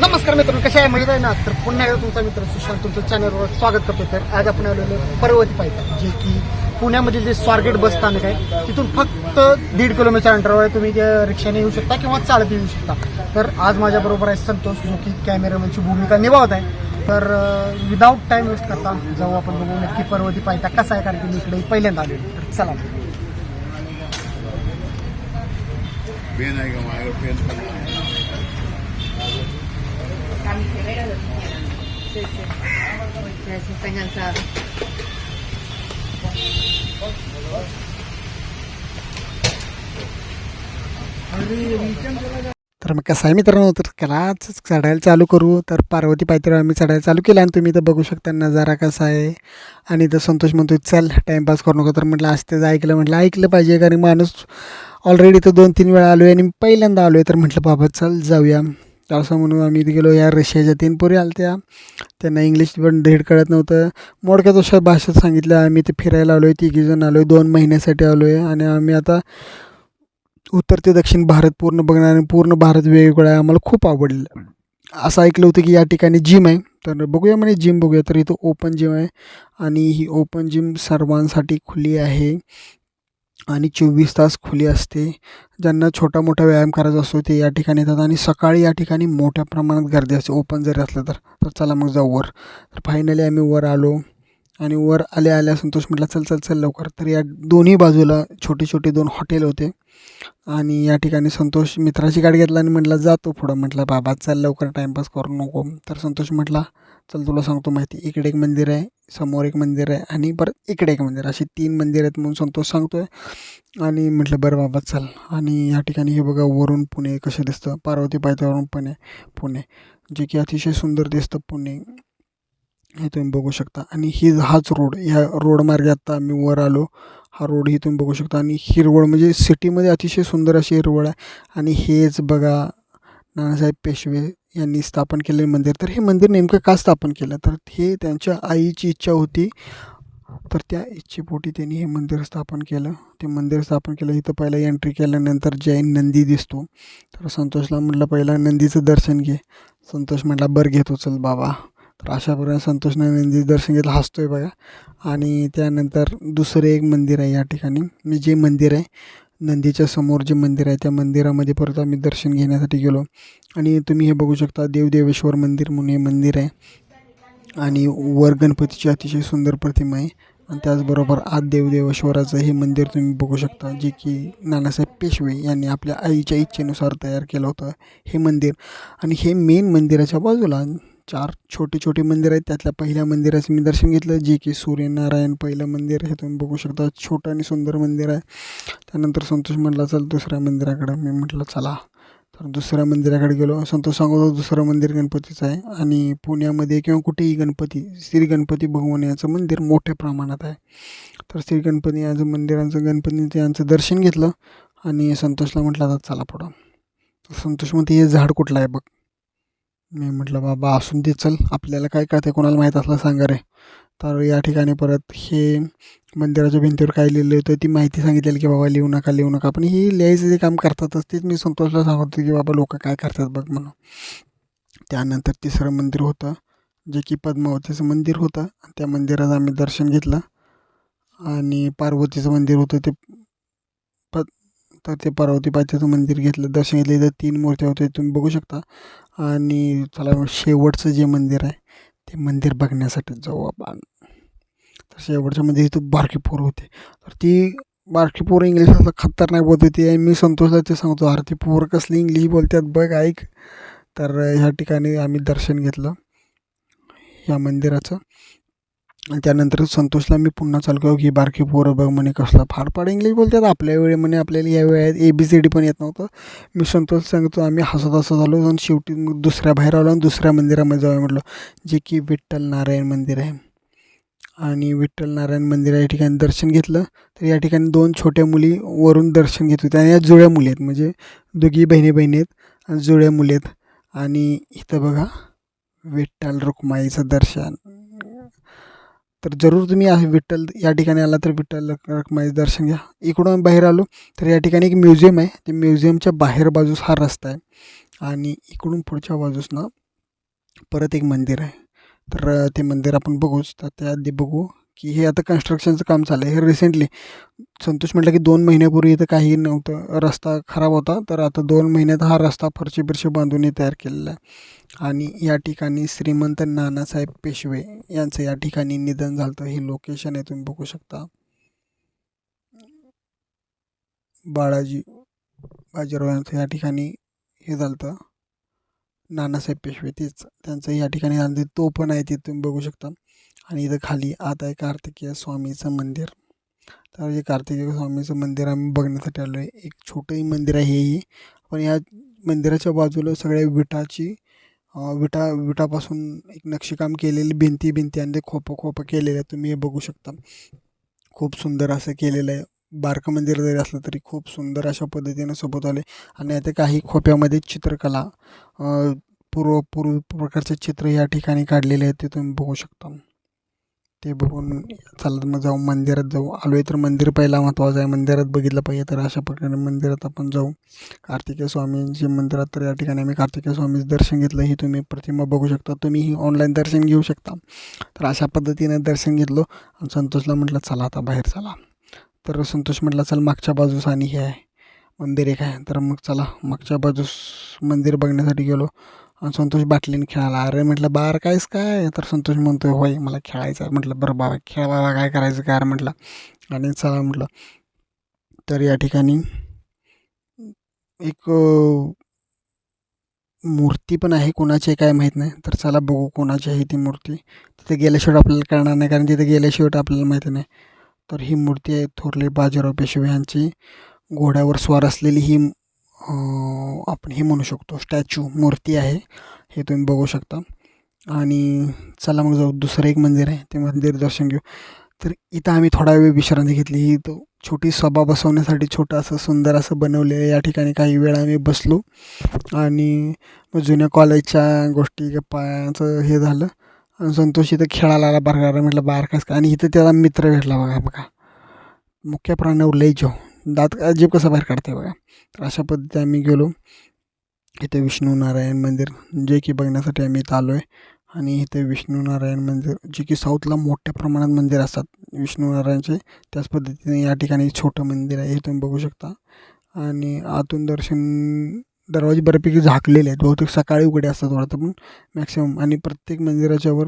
नमस्कार मित्रांनो कशा आहे? म्हणजे आहे ना? तर पुन्हा एकदा तुमचा मित्र सुशांत तुमचं चॅनलवर स्वागत करतो तर आज आपण आलेलो पर्वती पाहिजे जे की पुण्यामधील जे स्वारगेट बस स्थानक आहे तिथून फक्त दीड किलोमीटर अंतरावर आहे. तुम्ही रिक्षाने येऊ शकता किंवा चालत येऊ शकता. तर आज माझ्याबरोबर आहे संतोष जो की कॅमेरामॅनची भूमिका निभावत आहे. तर विदाऊट टाइम वेस्ट करता जाऊ आपण बघू नक्की पर्वती पाहिजे कसा आहे कारण की मी इकडे पहिल्यांदा आले तर चला. पेन आहे का? माझ्याकडे पेन पण नाही. तर मग कसं आहे मित्रांनो तर कलाच चढायला चालू करू. तर पार्वती पायथ्यावर आम्ही चढायला चालू केलं आणि तुम्ही तर बघू शकता नजारा कसा आहे. आणि तर संतोष म्हणतो चल टाईमपास करू नको. तर म्हटलं आज त्याचं ऐकलं. म्हटलं ऐकलं पाहिजे कारण माणूस ऑलरेडी तर दोन तीन वेळा आलो आहे आणि पहिल्यांदा आलो आहे तर म्हटलं बाबा चल जाऊया. असं म्हणून आम्ही इथे गेलो या रशियाच्या तीन पोरी आल्या त्यांना इंग्लिश पण धीड कळत नव्हतं. मोडक्यात अशा भाषेत सांगितलं आम्ही ते फिरायला आलो आहे तिघीजण आलो आहे दोन महिन्यासाठी आलो आहे आणि आम्ही आता उत्तर ते दक्षिण भारत पूर्ण बघणार आणि पूर्ण भारत वेगवेगळा आहे आम्हाला खूप आवडलं. असं ऐकलं होतं की या ठिकाणी जिम आहे. तर बघूया म्हणे जिम बघूया. तर इथं ओपन जिम आहे आणि ही ओपन जिम सर्वांसाठी खुली आहे. आणि चोवीस तास खुली असते. ज्यांना छोटा मोठा व्यायाम करायचा असतो ते या ठिकाणी येतात आणि सकाळी या ठिकाणी मोठ्या प्रमाणात गर्दी असते. ओपन जरी असलं तर तर चला मग जाऊ वर. तर फायनली आम्ही वर आलो आणि वर आल्या आल्या संतोष म्हटला चल चल चल लवकर. तर या दोन्ही बाजूला छोटे छोटे दोन हॉटेल होते. आणि या ठिकाणी संतोष मित्राची गाडी घेतला आणि म्हटलं जातो पुढं. म्हटलं बाबा चल लवकर टाईमपास करू नको. तर संतोष म्हटला चल तुला सांगतो माहिती इकडे एक मंदिर आहे. समोर एक मंदिर आहे आणि परत इकडे एक मंदिर अशी तीन मंदिर आहेत म्हणून संतोष सांगतोय. आणि म्हटलं बरं बाबा चल. आणि या ठिकाणी हे बघा वरून पुणे कसं दिसतं. पार्वती पायथ्यावरून पुणे पुणे. जे की अतिशय सुंदर दिसतं पुणे. हे तुम्ही बघू शकता. आणि ही हाच रोड. ह्या रोडमार्गे आत्ता आम्ही वर आलो. हा रोड ही तुम्ही बघू शकता. आणि हिरवळ म्हणजे सिटीमध्ये अतिशय सुंदर अशी हिरवळ आहे. आणि हेच बघा नानासाहेब पेशवे यांनी स्थापन केलेले मंदिर. तर हे मंदिर नेमकं का स्थापन केलं? तर हे त्यांच्या आईची इच्छा होती. तर त्या इच्छेपोटी त्यांनी हे मंदिर स्थापन केलं. ते मंदिर स्थापन केलं. इथं पहिला एंट्री केल्यानंतर जैन नंदी दिसतो. तर संतोषला म्हटलं पहिला नंदीचं दर्शन घे. संतोष म्हटला बरं घेतो. चल बाबा. तर अशा प्रकारे संतोषने नंदी दर्शन घेतलं. हसतोय बघा. आणि त्यानंतर दुसरं एक मंदिर आहे या ठिकाणी. मी जे मंदिर आहे नंदीच्या समोर जे मंदिर आहे त्या मंदिरामध्ये परत आम्ही दर्शन घेण्यासाठी गेलो. आणि तुम्ही हे बघू शकता देवदेवेश्वर मंदिर म्हणून हे मंदिर आहे. आणि वर गणपतीची अतिशय सुंदर प्रतिमा आहे. आणि त्याचबरोबर आत देवदेवेश्वराचं हे मंदिर तुम्ही बघू शकता जे की नानासाहेब पेशवे यांनी आपल्या आईच्या इच्छेनुसार तयार केलं होतं हे मंदिर. आणि हे मेन मंदिराच्या बाजूला चार छोटे छोटे मंदिर आहेत. त्यातल्या पहिल्या मंदिराचं मी दर्शन घेतलं. जे की सूर्यनारायण पहिलं मंदिर हे तुम्ही बघू शकता. छोटं आणि सुंदर मंदिर आहे. त्यानंतर संतोष म्हटला चल दुसऱ्या मंदिराकडं. मी म्हटलं चला. तर दुसऱ्या मंदिराकडे गेलो. संतोष सांगत होता दुसरं मंदिर गणपतीचं आहे. आणि पुण्यामध्ये किंवा कुठेही गणपती श्री गणपती भगवान याचं मंदिर मोठ्या प्रमाणात आहे. तर श्री गणपती याचं मंदिरांचं गणपती यांचं दर्शन घेतलं. आणि संतोषला म्हटलं आता चला पुढं. संतोष म्हणते हे झाड कुठलं आहे बघ. मी म्हटलं बाबा असून दे चल. आपल्याला काय कळते कोणाला माहीत असलं सांगा रे. तर या ठिकाणी परत हे मंदिराच्या भिंतीवर काय लिहिलं होतं ती माहिती सांगितलेली की बाबा लिहू नका लिहू नका. पण ही लिहायचं जे काम करतातच तेच मी संतोषला सांगत होते की बाबा लोक काय करतात बघ म्हणून. त्यानंतर तिसरं मंदिर होतं जे की पद्मावतीचं मंदिर होतं. त्या मंदिरात आम्ही दर्शन घेतलं. आणि पार्वतीचं मंदिर होतं ते पद तर ते पार्वती पायथ्याचं मंदिर घेतलं दर्शन घेतलं. इथं तीन मूर्त्या होत्या तुम्ही बघू शकता. आणि चला शेवटचं जे मंदिर आहे ते मंदिर बघण्यासाठी जाऊ आपण. तर शेवटच्या मंदिर इथं बारकी पोरं होते. तर ती बारकी पोरं इंग्लिश असं खतरनाक बोलत होती. आणि मी संतोषला ते सांगतो अरे ती पोरं कसली इंग्लिश बोलतात बघ ऐक. तर ह्या ठिकाणी आम्ही दर्शन घेतलं या मंदिराचं. त्यानंतर संतोषला मी पुन्हा चालू केलं की बारकी पोरं बघ म्हणे कसला फार फार इंग्लिश बोलतात आपल्या वेळी म्हणे आपल्याला या वेळेत ए बी सी डी पण येत नव्हतं. मी संतोष सांगतो आम्ही हसत हसत झालो आणि शेवटी मग दुसऱ्या बाहेर आलो आणि दुसऱ्या मंदिरामध्ये जाऊया म्हटलं जे की विठ्ठल नारायण मंदिर आहे. आणि विठ्ठल नारायण मंदिर या ठिकाणी दर्शन घेतलं. तर या ठिकाणी दोन छोट्या मुली वरून दर्शन घेत होत्या. आणि या जुळ्या मुली आहेत म्हणजे दोघी बहिणी बहिणी आहेत. आणि जुळ्या मुली आहेत. आणि इथं बघा विठ्ठल रुक्माईचं दर्शन. तर जरूर तुम्ही विठ्ठल या ठिकाणी आला तर विठ्ठल रखमाईचं दर्शन घ्या. इकडून बाहेर आलो तर या ठिकाणी एक म्युझियम आहे. ते म्युझियमच्या बाहेर बाजूस हा रस्ता आहे. आणि इकडून पुढच्या बाजूस ना परत एक मंदिर आहे. तर ते मंदिर आपण बघूच. तर त्या आधी बघू. की हे आता कन्स्ट्रक्शनचं काम चाललं आहे हे रिसेंटली संतोष म्हटलं की दोन महिन्यापूर्वी इथं काही नव्हतं. रस्ता खराब होता तर आता दोन महिन्यात हा रस्ता फरशी बिरशी बांधून तयार केलेला आहे. आणि या ठिकाणी श्रीमंत नानासाहेब पेशवे यांचं या ठिकाणी निधन झालं हे लोकेशन आहे तुम्ही बघू शकता. बाळाजी बाजीराव यांचं या ठिकाणी हे झालं होतं नानासाहेब पेशवे तेच. त्यांचं या ठिकाणी झालं तो पण आहे ते तुम्ही बघू शकता. आणि इथं खाली आत आहे कार्तिकेय स्वामीचं मंदिर. तर हे कार्तिकेय स्वामीचं मंदिर आम्ही बघण्यासाठी आलो आहे एक छोटंही मंदिर आहे हेही पण या मंदिराच्या बाजूला सगळ्या विटाची विटा विटापासून एक नक्षीकाम केलेली भिंती भिंती आणि ते खोपं खोपं केलेलं आहे. तुम्ही हे बघू शकता. खूप सुंदर असं केलेलं आहे. बारकं मंदिर जरी असलं तरी खूप सुंदर अशा पद्धतीनं सोबत आले आणि आता काही खोप्यामध्ये चित्रकला पूर्व पूर्व प्रकारचे चित्र या ठिकाणी काढलेले आहेत ते तुम्ही बघू शकता. ते बघून चालत मग जाऊ मंदिरात जाऊ. आलो आहे तर मंदिर पहिला महत्त्वाचं आहे. मंदिरात बघितलं पाहिजे तर अशा प्रकारे मंदिरात आपण जाऊ. कार्तिकेय स्वामींचे मंदिरात तर या ठिकाणी आम्ही कार्तिकेय स्वामीचं दर्शन घेतलं. ही तुम्ही प्रतिमा बघू शकता. तुम्हीही ऑनलाईन दर्शन घेऊ शकता. तर अशा पद्धतीने दर्शन घेतलो आणि संतोषला म्हटलं चला आता बाहेर चला. तर संतोष म्हटला चल मागच्या बाजूस आणि हे आहे. मंदिर एक आहे. तर मग चला मागच्या बाजूस मंदिर बघण्यासाठी गेलो. संतोष बाटलीने खेळायला अरे म्हटलं बार कायच काय? तर संतोष म्हणतोय होय मला खेळायचं आहे. म्हटलं बरं बाबा खेळ बाबा काय करायचं काय? म्हटलं. आणि चला म्हटलं. तर या ठिकाणी एक मूर्ती पण आहे. कोणाची काय माहीत नाही. तर चला बघू कोणाची आहे ती मूर्ती. तिथे गेल्याशिवाय आपल्याला कळणार नाही कारण तिथे गेल्याशिवाय आपल्याला माहिती नाही. तर ही मूर्ती आहे थोरले बाजीराव पेशवे यांची. घोड्यावर स्वार असलेली ही आपण हे म्हणू शकतो स्टॅच्यू मूर्ती आहे हे तुम्ही बघू शकता. आणि चला मग जाऊ दुसरं एक मंदिर आहे ते मंदिर दर्शन घेऊ. तर इथं आम्ही थोडा वेळ विश्रांती घेतली. ही तो छोटी सभा बसवण्यासाठी छोटं असं सुंदर असं बनवलेलं आहे. या ठिकाणी काही वेळ आम्ही बसलो. आणि मग जुन्या कॉलेजच्या गोष्टी गप्पाचं हे झालं. आणि संतोष इथं खेळायला आला बारगार म्हटलं बारकास का आणि इथं त्याला मित्र भेटला बघा बघा. मुख्य प्राण्यावर लय जेव. दात अजीब कसं बाहेर काढते बघा. तर अशा पद्धतीने आम्ही गेलो. इथे विष्णू नारायण मंदिर जे की बघण्यासाठी आम्ही इथं आलो आहे आणि इथे विष्णू नारायण मंदिर जे की साऊथला मोठ्या प्रमाणात मंदिर असतात. विष्णू नारायणचे त्याच पद्धतीने या ठिकाणी छोटं मंदिर आहे हे तुम्ही बघू शकता. आणि आतून दर्शन दरवाजे बऱ्यापैकी झाकलेले आहेत. बहुतेक सकाळी उघडे असतात वाटतं पण मॅक्सिमम आणि प्रत्येक मंदिराच्यावर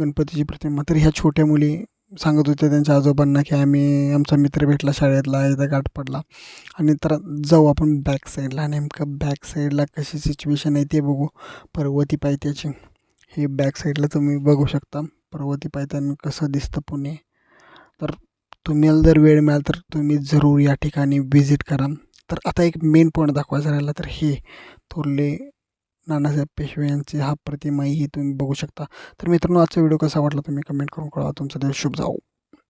गणपतीची प्रतिमा. तर ह्या छोट्या मुली सांगत होते त्यांच्या आजोबांना की आम्ही आमचा मित्र भेटला शाळेतला इथं गाठ पडला. आणि तर जाऊ आपण बॅक साईडला नेमकं बॅक साईडला कशी सिच्युएशन आहे ते बघू. पर्वती पायथ्याची. हे बॅक साईडला तुम्ही बघू शकता. पर्वती पायथ्यानं कसं दिसतं पुणे. तर तुम्हाला जर वेळ मिळाला तर तुम्ही जरूर या ठिकाणी व्हिजिट करा. तर आता एक मेन पॉईंट दाखवायचा राहिला तर हे थोरले नानासाहेब पेशवे यांची हा प्रतिमाही तुम्ही बघू शकता. तर मित्रांनो आजचा व्हिडिओ कसा वाटला तुम्ही कमेंट करून कळवा. तुमचा दिवस शुभ जाऊ.